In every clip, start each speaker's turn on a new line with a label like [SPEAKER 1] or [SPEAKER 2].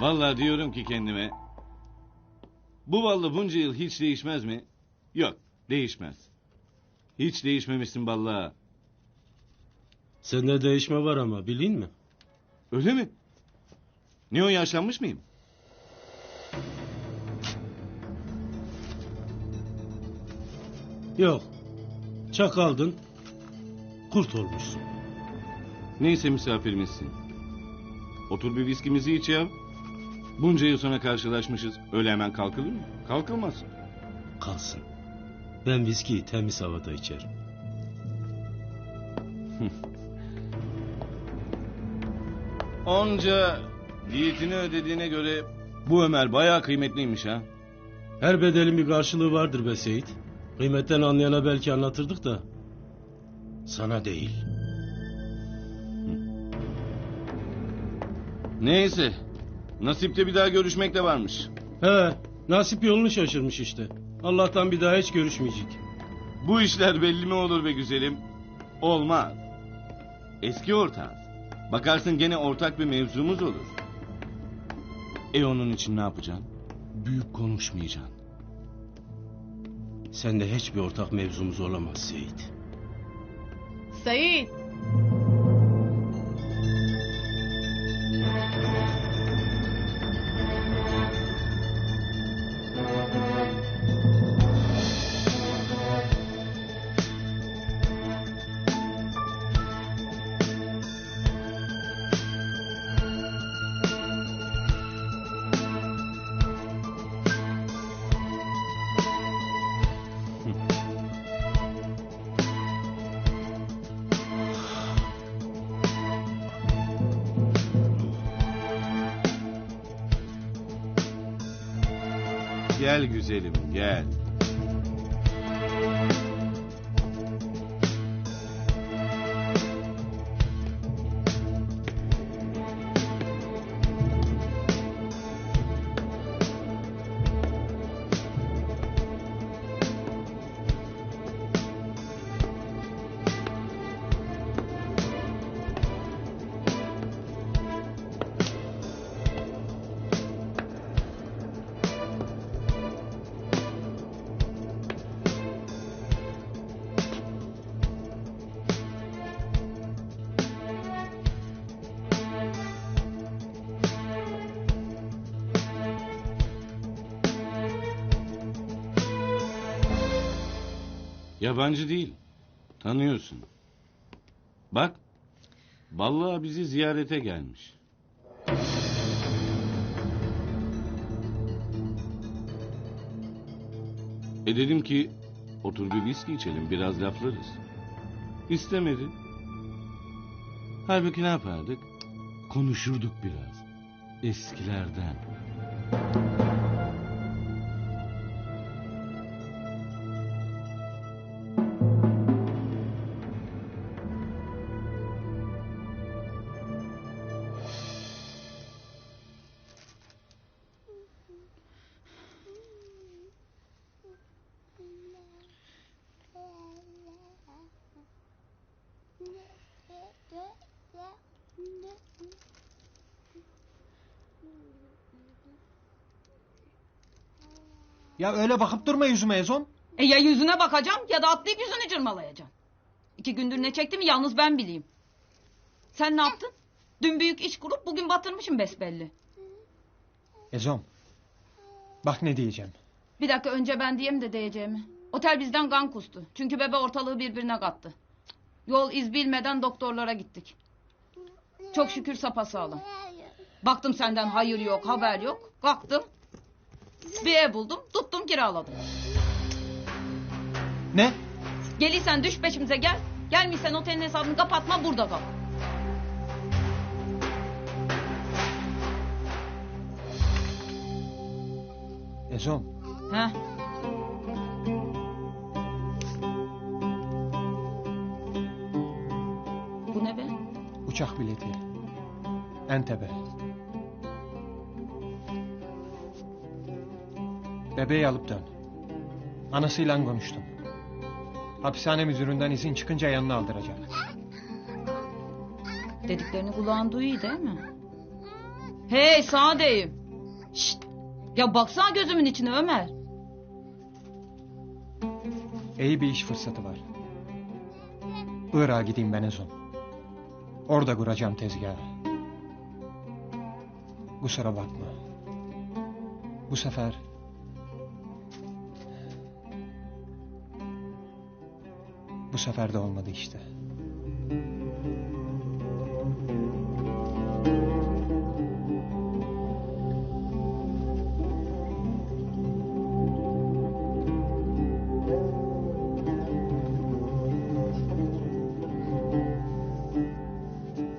[SPEAKER 1] Vallahi diyorum ki kendime. Bu ballı bunca yıl hiç değişmez mi? Yok değişmez. Hiç değişmemişsin vallahi.
[SPEAKER 2] Sende değişme var ama bilin mi?
[SPEAKER 1] Öyle mi? Ne o yaşlanmış mıyım?
[SPEAKER 2] Yok. Çakaldın. Kurt olmuşsun.
[SPEAKER 1] Neyse misafirimizsin. Otur bir viskimizi iç ya. Bunca yıl sonra karşılaşmışız. Öyle hemen kalkılır mı? Kalkılmaz.
[SPEAKER 2] Kalsın. Ben viskiyi temiz havada içerim.
[SPEAKER 1] Onca diyetini ödediğine göre bu Ömer bayağı kıymetliymiş ha.
[SPEAKER 2] Her bedelin bir karşılığı vardır be Seyit. Kıymetten anlayana belki anlatırdık da. Sana değil.
[SPEAKER 1] Neyse. Nasipte bir daha görüşmek de varmış.
[SPEAKER 2] He, nasip yolunu şaşırmış işte. Allah'tan bir daha hiç görüşmeyecek.
[SPEAKER 1] Bu işler belli mi olur be güzelim? Olmaz. Eski ortağız. Bakarsın gene ortak bir mevzumuz olur. E onun için ne yapacaksın? Büyük konuşmayacaksın.
[SPEAKER 2] Sende hiçbir ortak mevzumuz olamaz Seyit.
[SPEAKER 3] Sait.
[SPEAKER 1] Gel güzelim gel. Yabancı değil. Tanıyorsun. Bak. Vallahi bizi ziyarete gelmiş. E dedim ki otur bir viski içelim biraz laflarız. İstemedi. Halbuki ne yapardık? Konuşurduk biraz. Eskilerden.
[SPEAKER 4] Ya öyle bakıp durma yüzüme Ezon.
[SPEAKER 3] E ya yüzüne bakacağım ya da atlayıp yüzünü cırmalayacağım. İki gündür ne çektiğimi yalnız ben bileyim. Sen ne yaptın? Dün büyük iş kurup bugün batırmışım besbelli.
[SPEAKER 4] Ezon. Bak ne diyeceğim.
[SPEAKER 3] Bir dakika önce ben diyeyim de diyeceğimi. Otel bizden kan kustu. Çünkü bebe ortalığı birbirine kattı. Yol iz bilmeden doktorlara gittik. Çok şükür sapasağlam. Baktım senden hayır yok haber yok. Kalktım. Bir ev buldum tuttum kiraladım.
[SPEAKER 4] Ne?
[SPEAKER 3] Geliysen düş peşimize gel. Gelmişsen otelin hesabını kapatma burada kal.
[SPEAKER 4] Ezon.
[SPEAKER 3] Heh. Bu ne be?
[SPEAKER 4] Uçak bileti. Entebbe. Bebeği alıp dön. Anasıyla konuştum. Hapishane müdüründen izin çıkınca yanına aldıracak.
[SPEAKER 3] Dediklerini kulağın duyuyor değil mi? Hey sağ deyim. Şşt. Ya baksana gözümün içine Ömer.
[SPEAKER 4] İyi bir iş fırsatı var. Irak'a gideyim ben Ezon. Orada kuracağım tezgahı. Kusura bakma. Bu sefer... Bu sefer de olmadı işte.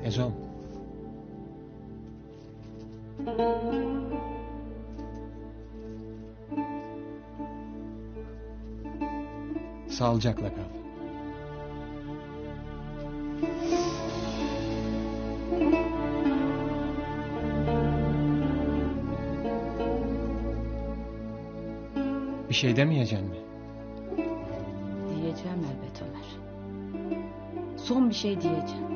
[SPEAKER 4] Ezom. Sağlıcakla kal. Şey demeyeceksin mi?
[SPEAKER 3] Diyeceğim elbet Ömer. Son bir şey diyeceğim.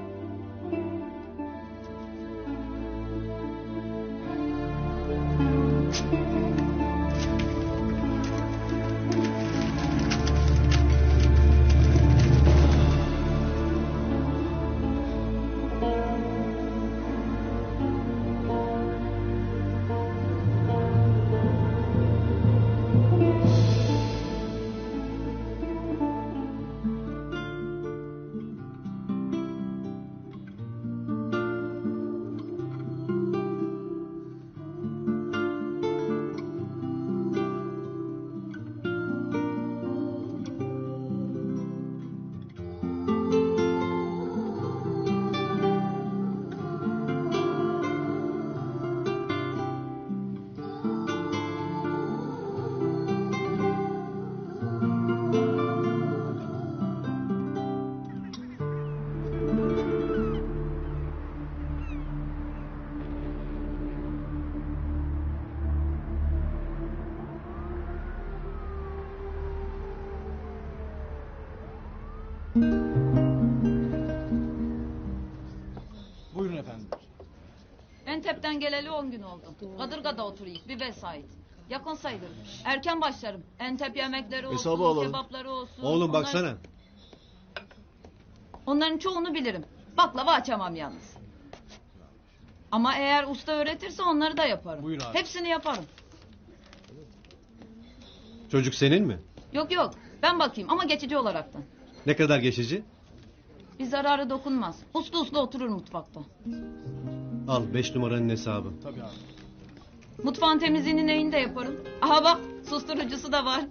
[SPEAKER 5] Buyurun efendim.
[SPEAKER 3] Entep'ten geleli 10 gün oldu. Kadırga'da oturayım. Bir vesait. Yakın sayılır. Erken başlarım. Entep yemekleri olsun,
[SPEAKER 6] Hesabı alalım.
[SPEAKER 3] kebapları olsun.
[SPEAKER 6] Oğlum
[SPEAKER 3] Onlar-
[SPEAKER 6] baksana.
[SPEAKER 3] Onların çoğunu bilirim. Baklava açamam yalnız. Ama eğer usta öğretirse onları da yaparım.
[SPEAKER 5] Buyur abi.
[SPEAKER 3] Hepsini yaparım.
[SPEAKER 6] Çocuk senin mi?
[SPEAKER 3] Yok yok ben bakayım ama geçici olaraktan.
[SPEAKER 6] Ne kadar geçici?
[SPEAKER 3] Bir zararı dokunmaz. Uslu uslu oturur mutfakta.
[SPEAKER 6] Al beş numaranın hesabı.
[SPEAKER 5] Tabii abi.
[SPEAKER 3] Mutfağın temizliğini neyini de yaparım. Aha bak susturucusu da var.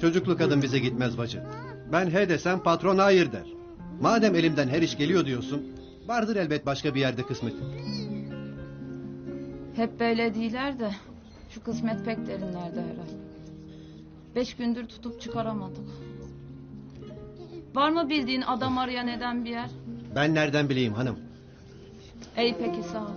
[SPEAKER 6] Çocuklu kadın bize gitmez bacı. Ben he desem patron hayır der. Madem elimden her iş geliyor diyorsun... ...vardır elbet başka bir yerde kısmetin.
[SPEAKER 3] Hep böyle değiller de şu kısmet pek derinlerde herhalde. Beş gündür tutup çıkaramadık. Var mı bildiğin adam arayan eden bir yer?
[SPEAKER 6] Ben nereden bileyim hanım?
[SPEAKER 3] Ey peki sağ ol.